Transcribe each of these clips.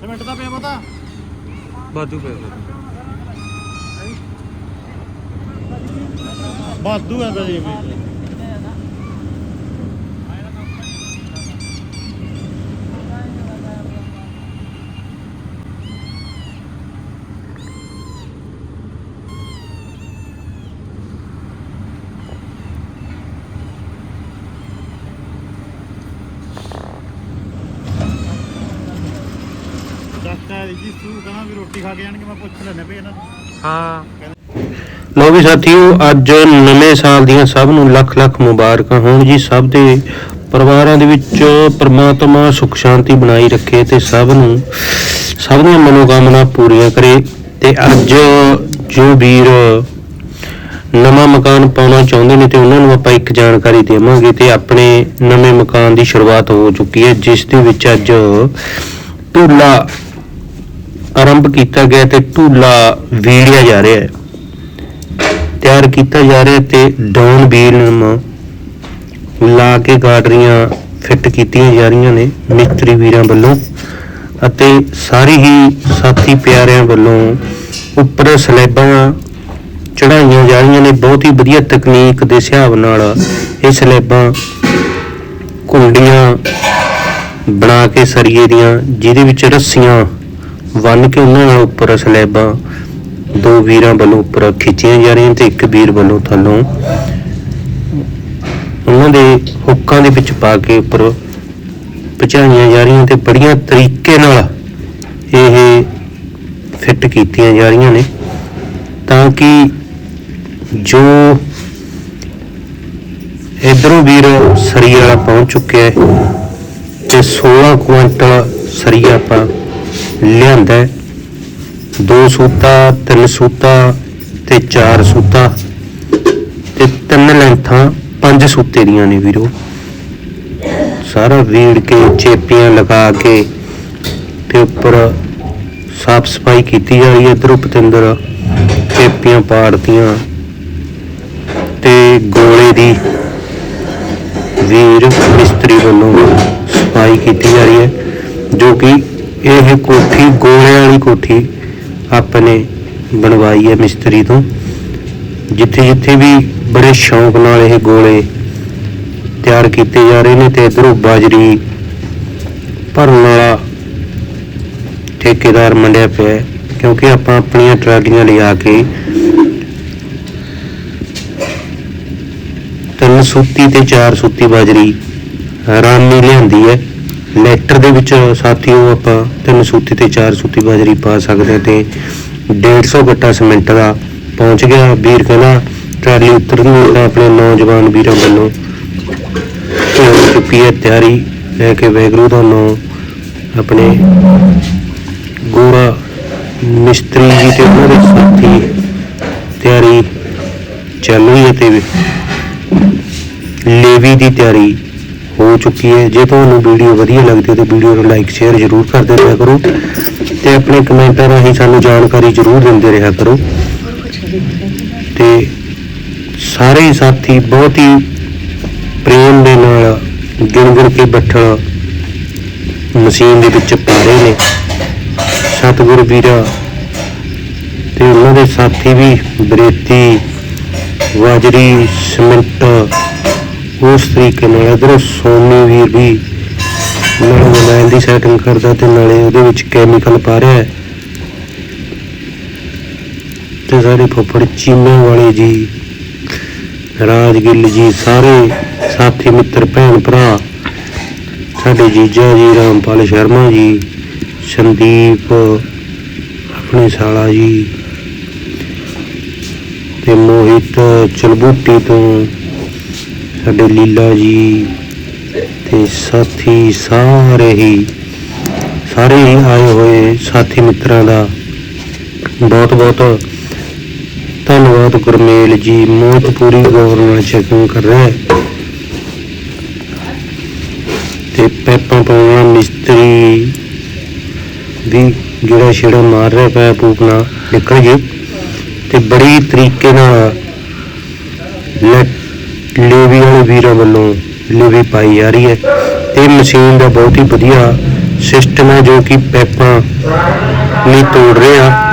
Cement ਦਾ ਪਿਆ ਪਤਾ? ਬਾਜੂ ਪੈ ਬਾਦੂ ਤਾਂ ਜੀ ਚਾਚਾ ਜੀ ਤੂੰ ਕਹਾਂ ਵੀ ਰੋਟੀ ਖਾ ਕੇ ਜਾਣਗੇ ਮੈਂ ਪੁੱਛ ਲੈਣਾ ਵੀ ਇਹਨਾਂ ਨੂੰ। ਹਾਂ। ਲੋ ਵੀ ਸਾਥੀਓ ਅੱਜ ਨਵੇਂ ਸਾਲ ਦੀਆਂ ਸਭ ਨੂੰ ਲੱਖ ਲੱਖ ਮੁਬਾਰਕਾਂ ਹੋਣ ਜੀ ਸਭ ਦੇ ਪਰਿਵਾਰਾਂ ਦੇ ਵਿੱਚ ਪ੍ਰਮਾਤਮਾ ਸੁਖ ਸ਼ਾਂਤੀ ਬਣਾਈ ਰੱਖੇ ਤੇ ਸਭ ਨੂੰ ਸਭ ਦੀਆਂ ਮਨੋਕਾਮਨਾ ਪੂਰੀਆਂ ਕਰੇ ਤੇ ਅੱਜ ਜੋ ਵੀਰ ਨਵਾਂ ਮਕਾਨ ਪਾਉਣਾ ਚਾਹੁੰਦੇ ਨੇ ਤੇ ਉਹਨਾਂ ਨੂੰ ਆਪਾਂ ਇੱਕ ਜਾਣਕਾਰੀ ਦੇਵਾਂਗੇ ਤੇ ਆਪਣੇ ਨਵੇਂ ਮਕਾਨ ਦੀ ਸ਼ੁਰੂਆਤ ਹੋ ਚੁੱਕੀ ਹੈ ਜਿਸ ਦੇ ਵਿੱਚ ਅੱਜ ਢੂਲਾ ਆਰੰਭ ਕੀਤਾ ਗਿਆ ਤੇ ਢੂਲਾ ਵੀੜਿਆ ਜਾ ਰਿਹਾ ਹੈ। ਤਿਆਰ ਕੀਤਾ ਜਾ ਰਿਹਾ ਤੇ ਡਾਊਨ ਬੀਮ ਲਾ ਕੇ ਗਾਡਰੀਆਂ ਫਿੱਟ ਕੀਤੀਆਂ ਜਾ ਰਹੀਆਂ ਨੇ ਮਿਸਤਰੀ ਵੀਰਾਂ ਵੱਲੋਂ ਅਤੇ ਸਾਰੇ ਹੀ ਸਾਥੀ ਪਿਆਰਿਆਂ ਵੱਲੋਂ ਉੱਪਰ ਸਲੈਬਾਂ ਚੜਾਈਆਂ ਜਾ ਰਹੀਆਂ ਨੇ। ਬਹੁਤ ਹੀ ਵਧੀਆ ਤਕਨੀਕ ਦੇ ਹਿਸਾਬ ਨਾਲ ਇਹ ਸਲੈਬਾਂ ਕੁੰਡੀਆਂ ਬਣਾ ਕੇ ਸਰੀਏ ਦੀਆਂ, ਜਿਹਦੇ ਵਿੱਚ ਰੱਸੀਆਂ ਬੰਨ ਕੇ ਉਹਨਾਂ ਨਾਲ ਉੱਪਰ ਸਲੈਬਾਂ, ਦੋ ਵੀਰਾਂ ਵੱਲੋਂ ਉੱਪਰ ਖਿੱਚੀਆਂ ਜਾ ਰਹੀਆਂ ਤੇ ਇੱਕ ਵੀਰ ਵੱਲੋਂ ਥੱਲੋਂ ਉਹਨਾਂ ਦੇ ਹੁੱਕਾਂ ਦੇ ਵਿੱਚ ਪਾ ਕੇ ਉੱਪਰ ਪਹੁੰਚਾਈਆਂ ਜਾ ਰਹੀਆਂ ਤੇ ਬੜੀਆਂ ਤਰੀਕੇ ਨਾਲ ਇਹ ਫਿੱਟ ਕੀਤੀਆਂ ਜਾ ਰਹੀਆਂ ਨੇ। ਤਾਂ ਕਿ ਜੋ ਇਧਰੋਂ ਵੀਰ ਸਰੀ ਵਾਲਾ ਪਹੁੰਚ ਚੁੱਕਿਆ ਹੈ ਤੇ 16 ਕੁਇੰਟਲ ਸਰੀਆ ਆਪਾਂ ਲਿਆਂਦਾ ਹੈ। ਦੋ ਸੂਤਾ, ਤਿੰਨ ਸੂਤਾ ਤੇ ਚਾਰ ਸੂਤਾ ਤੇ ਤਿੰਨ ਲੈਂਥਾਂ, ਪੰਜ ਸੂਤੇ ਦੀਆਂ ਨੇ ਵੀਰੋ। ਸਾਰਾ ਵੀੜ ਕੇ, ਚੇਪੀਆਂ ਲਗਾ ਕੇ ਤੇ ਉੱਪਰ ਸਾਫ਼ ਸਫ਼ਾਈ ਕੀਤੀ ਜਾ ਰਹੀ ਹੈ ਇਧਰੋਂ ਪਤਿੰਦਰ ਚੇਪੀਆਂ ਪਾੜਤੀਆਂ ਤੇ ਗੋਲੇ ਦੀ ਵੀਰ ਮਿਸਤਰੀ ਵੱਲੋਂ ਸਫ਼ਾਈ ਕੀਤੀ ਜਾ ਰਹੀ ਹੈ, ਜੋ ਕਿ ਇਹ ਕੋਠੀ ਗੋਲੇ ਵਾਲੀ ਕੋਠੀ ਆਪਣੇ ਬਣਵਾਈ ਹੈ ਮਿਸਤਰੀ ਤੋਂ। ਜਿੱਥੇ ਜਿੱਥੇ ਵੀ ਬੜੇ ਸ਼ੌਂਕ ਨਾਲ ਇਹ ਗੋਲੇ ਤਿਆਰ ਕੀਤੇ ਜਾ ਰਹੇ ਨੇ ਤੇ ਇਧਰੋਂ ਬਾਜਰੀ ਭਰਨ ਵਾਲਾ ਠੇਕੇਦਾਰ ਮੰਡਿਆ ਪਿਆ ਕਿਉਂਕਿ ਆਪਾਂ ਆਪਣੀਆਂ ਟਰਾਲੀਆਂ ਲਿਆ ਕੇ ਤਿੰਨ ਸੂਤੀ ਤੇ ਚਾਰ ਸੂਤੀ ਬਾਜਰੀ ਰਾਮੀ ਲਿਆਂਦੀ ਹੈ। ਲੈਟਰ ਦੇ ਵਿੱਚ ਸਾਥੀਓ ਆਪਾਂ ਤਿੰਨ ਸੂਤੀ ਤੇ ਚਾਰ ਸੂਤੀ ਬਾਜਰੀ ਪਾ ਸਕਦੇ ਹਾਂ ਤੇ 150 ਗੱਟਾ ਸੀਮੈਂਟ ਦਾ ਪਹੁੰਚ ਗਿਆ। ਵੀਰ ਕਹਿੰਦਾ, ਟਰਾਲੀ ਉਤਰਨ ਨੂੰ ਆਪਣੇ ਨੌਜਵਾਨ ਵੀਰਾਂ ਵੱਲੋਂ ਹੋ ਚੁੱਕੀ ਹੈ, ਤਿਆਰੀ ਲੈ ਕੇ ਵੈਗਰੂ ਦਾ ਨਾਮ ਆਪਣੇ ਗੋਰਾ ਮਿਸਤਰੀ ਜੀ ਤੇ ਉਹਨਾਂ ਦੇ ਸਾਥੀ ਤਿਆਰੀ ਚੱਲ ਰਹੀ ਹੈ ਤੇ ਲੇਵੀ ਦੀ ਤਿਆਰੀ ਹੋ ਚੁੱਕੀ ਹੈ। ਜੇ ਤੁਹਾਨੂੰ ਵੀਡੀਓ ਵਧੀਆ ਲੱਗਦੀ ਹੈ ਤਾਂ ਵੀਡੀਓ ਨੂੰ ਲਾਈਕ ਸ਼ੇਅਰ ਜ਼ਰੂਰ ਕਰਦੇ ਰਿਹਾ ਕਰੋ ਤੇ ਆਪਣੇ ਕਮੈਂਟਾਂ ਰਾਹੀਂ ਸਾਨੂੰ ਜਾਣਕਾਰੀ ਜ਼ਰੂਰ ਦਿੰਦੇ ਰਿਹਾ ਕਰੋ। ਤੇ ਸਾਰੇ ਹੀ ਸਾਥੀ ਬਹੁਤ ਹੀ ਪ੍ਰੇਮ ਦੇ ਨਾਲ ਗਿਣ ਗਿਣ ਕੇ ਬੱਠਲ ਮਸ਼ੀਨ ਦੇ ਵਿੱਚ ਪਾ ਰਹੇ ਨੇ। ਸਤਿਗੁਰ ਵੀਰਾ ਤੇ ਉਹਨਾਂ ਦੇ ਸਾਥੀ ਵੀ, ਬਰੇਤੀ, ਵਾਜਰੀ ਸਿਮੈਂਟ ਉਸ ਤਰੀਕੇ ਨਾਲ ਇਧਰ ਸੋਨੀ ਵੀਰ ਵੀ ਨਾਲ ਮੋਬਾਈਲ ਦੀ ਸੈਟਿੰਗ ਕਰਦਾ ਤੇ ਨਾਲੇ ਉਹਦੇ ਵਿੱਚ ਕੈਮੀਕਲ ਪਾ ਰਿਹਾ ਹੈ। ਤੇ ਸਾਰੇ ਫੁੱਫੜ ਚੀਮੇ ਵਾਲੇ ਜੀ ਰਾਜ ਗਿੱਲ ਜੀ, ਸਾਰੇ ਸਾਥੀ, ਮਿੱਤਰ, ਭੈਣ, ਭਰਾ, ਸਾਡੇ ਜੀਜਾ ਜੀ, ਰਾਮਪਾਲ ਸ਼ਰਮਾ ਜੀ, ਸੰਦੀਪ, ਆਪਣੇ ਸਾਲਾ ਜੀ ਤੇ ਮੋਹਿਤ ਚਲਬੂਟੀ ਤੋਂ ਸਾਡੇ ਲੀਲਾ ਜੀ ਤੇ ਸਾਥੀ ਸਾਰੇ ਹੀ ਸਾਰੇ ਹੀ ਆਏ ਹੋਏ ਸਾਥੀ ਮਿੱਤਰਾਂ ਦਾ ਬਹੁਤ ਬਹੁਤ ਧੰਨਵਾਦ ਗੁਰਮੇਲ ਜੀ ਮੋਹਤ ਪੂਰੀ ਗੌਰ ਨਾਲ ਚੈਕਿੰਗ ਕਰ ਰਿਹਾ ਹੈ। ਤੇ ਪੈਪਾਂ ਪਾਉਣਾ ਮਿਸਤਰੀ ਵੀ ਜਿਹੜਾ ਛੇੜਾ ਮਾਰ ਰਿਹਾ ਪਿਆ ਪੂਪ ਨਿਕਲ ਜੇ ਤੇ ਬੜੀ ਤਰੀਕੇ ਨਾਲ ਲੈ ਲੇਵੀ ਵਾਲੇ ਵੀਰਾਂ ਵੱਲੋਂ ਲੇਵੀ ਪਾਈ ਜਾ ਰਹੀ ਹੈ। ਇਹ ਮਸ਼ੀਨ ਦਾ ਬਹੁਤ ਹੀ ਵਧੀਆ ਸਿਸਟਮ ਹੈ ਜੋ ਕਿ ਪੈਪਾਂ ਨਹੀਂ ਤੋੜ ਰਿਹਾ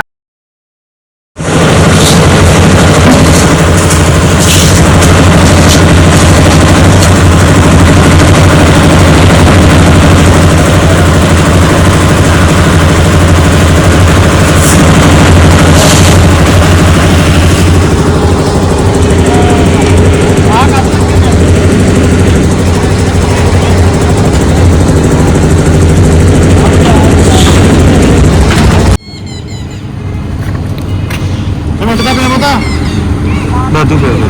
ਮਿੰਟ ਦਾ ਪਿਆ ਪਤਾ ਬਾਜੂ ਪੈ ਗਿਆ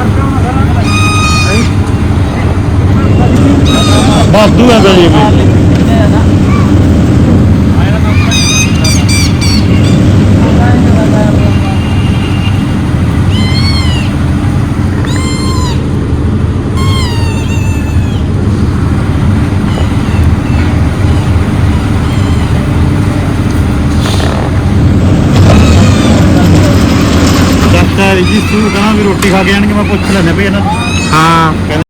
ਬਾਦੂ ਹੈ ਬਈ ਮੈਂ ਦੱਸਦਾ ਜੀ। ਸੂ ਕਹਾਂ ਵੀ ਰੋਟੀ ਖਾ ਕੇ ਆਣਗੇ ਮੈਂ ਪੁੱਛ ਲੈਣਾ ਭਈ ਇਹਨਾਂ ਨੂੰ। ਹਾਂ।